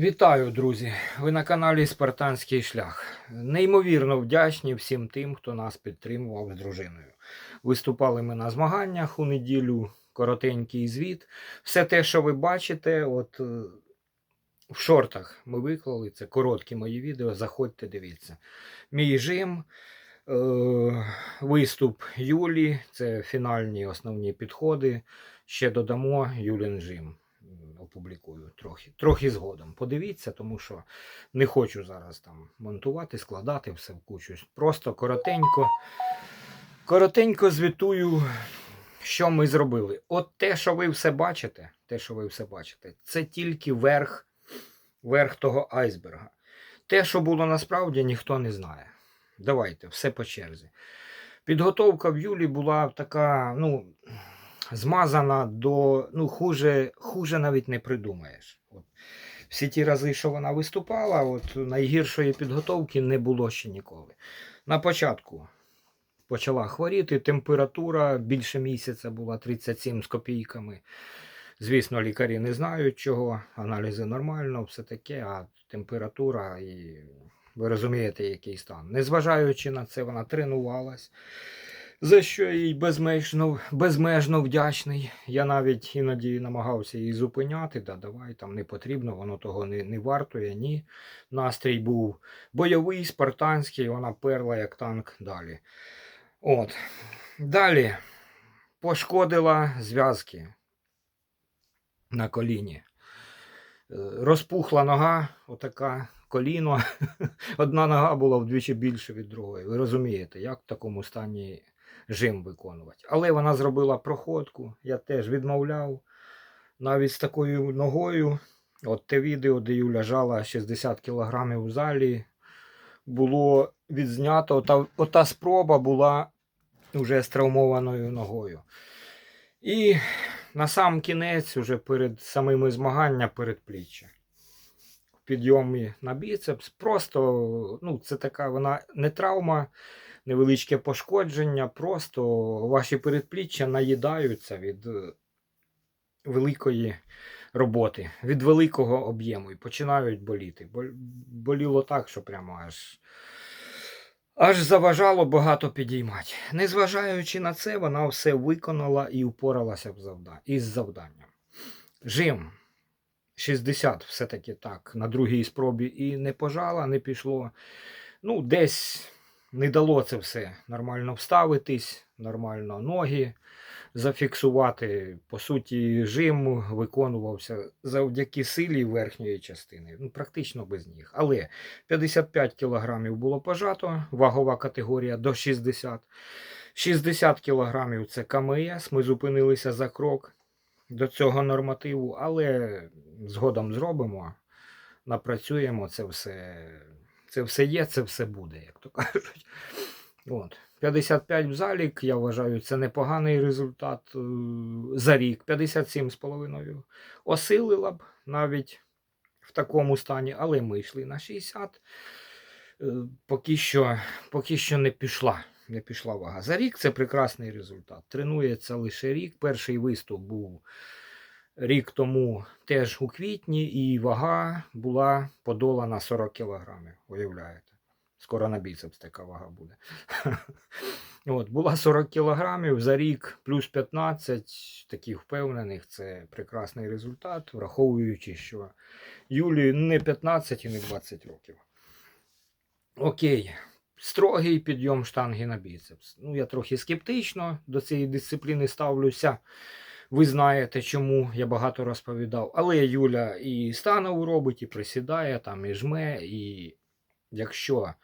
Вітаю, друзі! Ви на каналі Спартанський шлях. Неймовірно вдячні всім тим, хто нас підтримував з дружиною. Виступали ми на змаганнях у неділю, коротенький звіт. Все те, що ви бачите, от е, в шортах ми виклали. Це короткі мої відео. Заходьте, дивіться. Мій жим, е, виступ Юлі, це фінальні основні підходи. Ще додамо Юлін жим. Опублікую трохи, трохи згодом. Подивіться, тому що не хочу зараз там монтувати, складати все в кучу. Просто коротенько, коротенько звітую, що ми зробили. От те, що ви все бачите, те, що ви все бачите, це тільки верх, верх того айсберга. Те, що було насправді, ніхто не знає. Давайте, все по черзі. Підготовка в Юлі була така, ну, змазана до. Ну, хуже, хуже навіть не придумаєш. От. Всі ті рази, що вона виступала, от найгіршої підготовки не було ще ніколи. На початку почала хворіти, температура більше місяця була 37 з копійками. Звісно, лікарі не знають чого, аналізи нормально, все таке, а температура і ви розумієте, який стан. Незважаючи на це, вона тренувалась, за що я їй безмежно, безмежно вдячний. Я навіть іноді намагався її зупиняти, да давай там не потрібно, воно того не, не вартує, ні. Настрій був бойовий, спартанський, вона перла як танк далі. От. Далі пошкодила зв'язки на коліні. Е, Розпухла нога, отака коліно. Одна нога була вдвічі більше від другої. Ви розумієте, як в такому стані жим виконувати. Але вона зробила проходку, я теж відмовляв. Навіть з такою ногою. От те відео, де Юля жала 60 кг у залі, було відзнято. Ота, ота спроба була вже з травмованою ногою. І на сам кінець, уже перед самими змагання, перед пліччя. В підйомі на біцепс. Просто ну, це така вона не травма, невеличке пошкодження. Просто ваші передпліччя наїдаються від е, великої роботи, від великого об'єму і починають боліти. Боліло так, що прямо аж. Аж заважало багато підіймати. Незважаючи на це, вона все виконала і впоралася із завданням. Жим 60 все-таки так, на другій спробі і не пожала, не пішло. Ну, десь не дало це все нормально вставитись, нормально ноги зафіксувати. По суті, жим виконувався завдяки силі верхньої частини, ну, практично без ніг. Але 55 кілограмів було пожато, вагова категорія до 60. 60 кілограмів це КМС. Ми зупинилися за крок до цього нормативу, але згодом зробимо, напрацюємо це все. Це все є, це все буде, як то кажуть. От. 55 в залік, я вважаю, це непоганий результат е, за рік. 57,5 осилила б навіть в такому стані, але ми йшли на 60. Е, Поки що, поки що не пішла. Не пішла вага. За рік це прекрасний результат. Тренується лише рік. Перший виступ був рік тому теж у квітні, і вага була подолана 40 кілограмів. Уявляєте? Скоро на біцепс така вага буде. От, була 40 кілограмів за рік, плюс 15, таких впевнених, це прекрасний результат, враховуючи, що Юлі не 15 і не 20 років. Окей. Строгий підйом штанги на біцепс. Ну, я трохи скептично до цієї дисципліни ставлюся. Ви знаєте, чому я багато розповідав. Але Юля і станову робить, і присідає, там, і жме, і якщо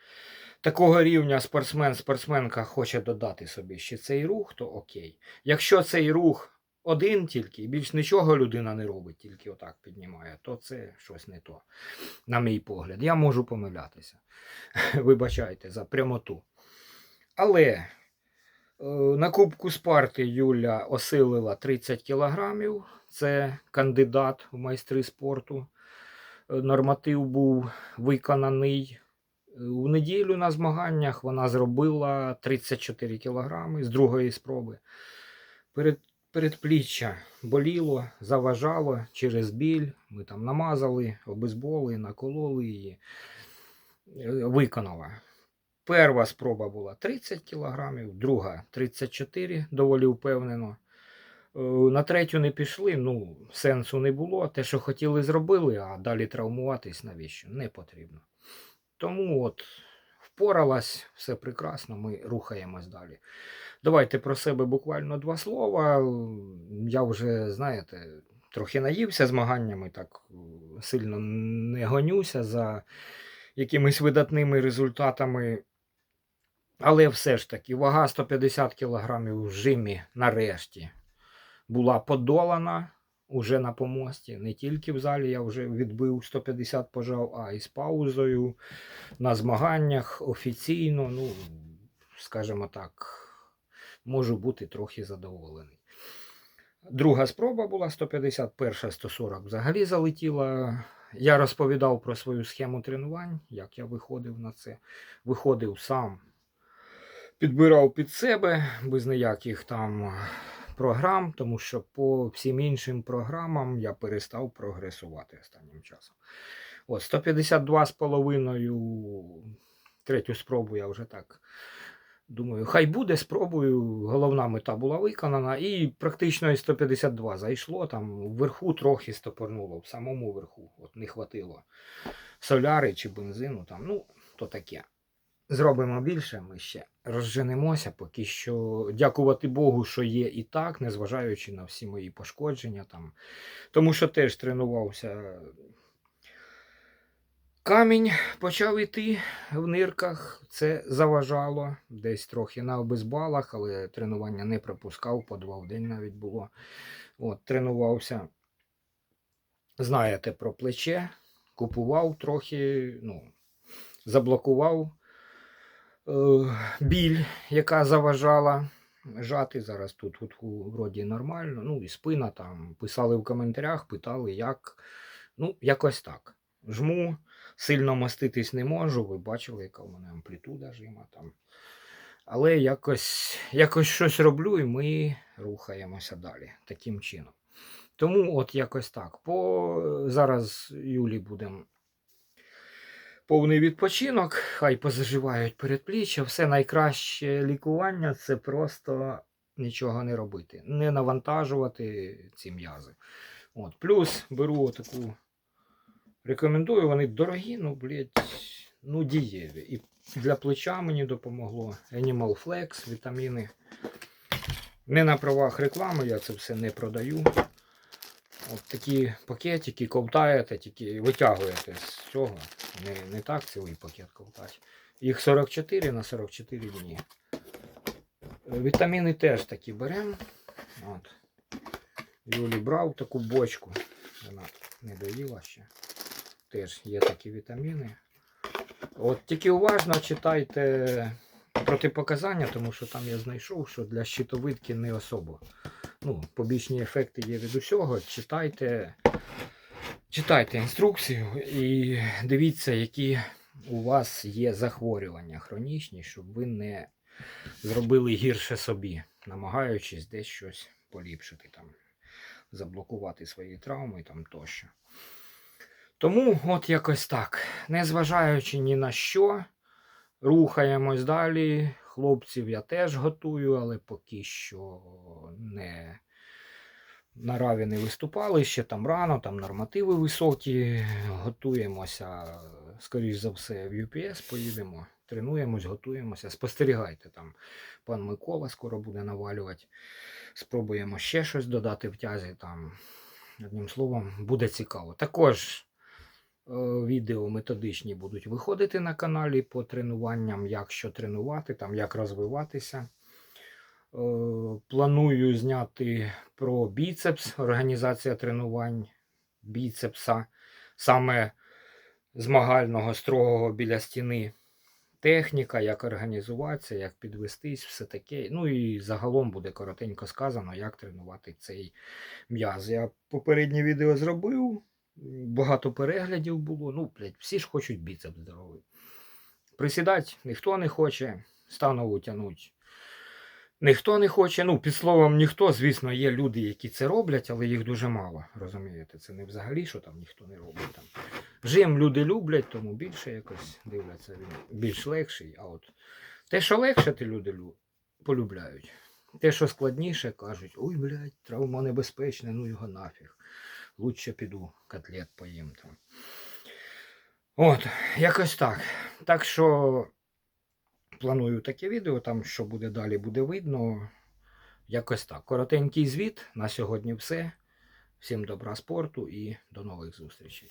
такого рівня спортсмен, спортсменка хоче додати собі ще цей рух, то окей. Якщо цей рух один тільки, і більш нічого людина не робить, тільки отак піднімає, то це щось не то, на мій погляд. Я можу помилятися. Вибачайте за прямоту. Але на Кубку Спарти Юля осилила 30 кілограмів. Це кандидат в майстри спорту. Е, Норматив був виконаний. Е, У неділю на змаганнях вона зробила 34 кілограми з другої спроби. Перед, передпліччя боліло, заважало через біль. Ми там намазали, обезболи, накололи її. Е, Виконала. Перша спроба була 30 кг, друга 34, доволі впевнено. Е, На третю не пішли, ну, сенсу не було. Те, що хотіли, зробили, а далі травмуватись навіщо? Не потрібно. Тому от впоралась, все прекрасно, ми рухаємось далі. Давайте про себе буквально два слова. Я вже, знаєте, трохи наївся змаганнями, так сильно не гонюся за якимись видатними результатами. Але все ж таки, вага 150 кг в жимі нарешті була подолана уже на помості. Не тільки в залі я вже відбив 150 пожав, а і з паузою на змаганнях офіційно, ну, скажімо так, можу бути трохи задоволений. Друга спроба була 150, перша 140 взагалі залетіла. Я розповідав про свою схему тренувань, як я виходив на це. Виходив сам, підбирав під себе без ніяких там програм, тому що по всім іншим програмам я перестав прогресувати останнім часом. От 152,5 третю спробу я вже так думаю, хай буде, спробую. Головна мета була виконана, і практично і 152 зайшло. Там вверху трохи стопорнуло, в самому верху. От не хватило соляри чи бензину. Там, ну, то таке. Зробимо більше, ми ще розженемося, поки що дякувати Богу, що є і так, незважаючи на всі мої пошкодження там. Тому що теж тренувався. Камінь почав іти в нирках, це заважало десь трохи на обезбалах, але тренування не пропускав, по два в день навіть було. От, тренувався, знаєте, про плече, купував трохи, ну, заблокував біль, яка заважала жати. Зараз тут, тут вроді нормально. Ну і спина там писали в коментарях, питали, як. Ну, якось так. Жму, сильно маститись не можу. Ви бачили, яка в мене амплітуда жима там. Але якось, якось щось роблю, і ми рухаємося далі таким чином. Тому от якось так. По... Зараз Юлі будемо повний відпочинок, хай позаживають передпліччя. Все найкраще лікування це просто нічого не робити, не навантажувати ці м'язи. От. Плюс беру таку, рекомендую, вони дорогі, ну, блядь, ну, дієві. І для плеча мені допомогло Animal Flex, вітаміни. Не на правах реклами, я це все не продаю. От такі пакетики ковтаєте, тільки витягуєте з цього. Не, не так цілий пакет ковтати. Їх 44 на 44 дні. Е, Вітаміни теж такі беремо. От. Юлі брав таку бочку. Вона не доїла ще. Теж є такі вітаміни. От тільки уважно читайте протипоказання, тому що там я знайшов, що для щитовидки не особо. Ну, побічні ефекти є від усього. Читайте, читайте інструкцію і дивіться, які у вас є захворювання хронічні, щоб ви не зробили гірше собі, намагаючись десь щось поліпшити, там, заблокувати свої травми там тощо. Тому от якось так. Незважаючи ні на що, рухаємось далі. Хлопців я теж готую, але поки що не на раві не виступали, ще там рано, там нормативи високі. Готуємося, скоріш за все, в UPS поїдемо, тренуємось, готуємося. Спостерігайте там. Пан Микола скоро буде навалювати. Спробуємо ще щось додати в тязі. Там, одним словом, буде цікаво. Також е, відео методичні будуть виходити на каналі по тренуванням, як що тренувати, там, як розвиватися. Е, Планую зняти про біцепс, організація тренувань біцепса, саме змагального, строгого біля стіни. Техніка, як організуватися, як підвестись, все таке. Ну і загалом буде коротенько сказано, як тренувати цей м'яз. Я попереднє відео зробив, багато переглядів було. Ну, блядь, всі ж хочуть біцепс здоровий. Присідати ніхто не хоче, станову тянуть. Ніхто не хоче, ну, під словом ніхто, звісно, є люди, які це роблять, але їх дуже мало. Розумієте, це не взагалі, що там ніхто не робить. Там. Жим люди люблять, тому більше якось дивляться, він більш легший. А от те, що легше, те люди лю- полюбляють. Те, що складніше, кажуть, ой, блядь, травма небезпечна, ну його нафіг. Лучше піду котлет поїм там. От, якось так. Так що планую таке відео, там що буде далі, буде видно. Якось так. Коротенький звіт. На сьогодні все. Всім добра спорту і до нових зустрічей.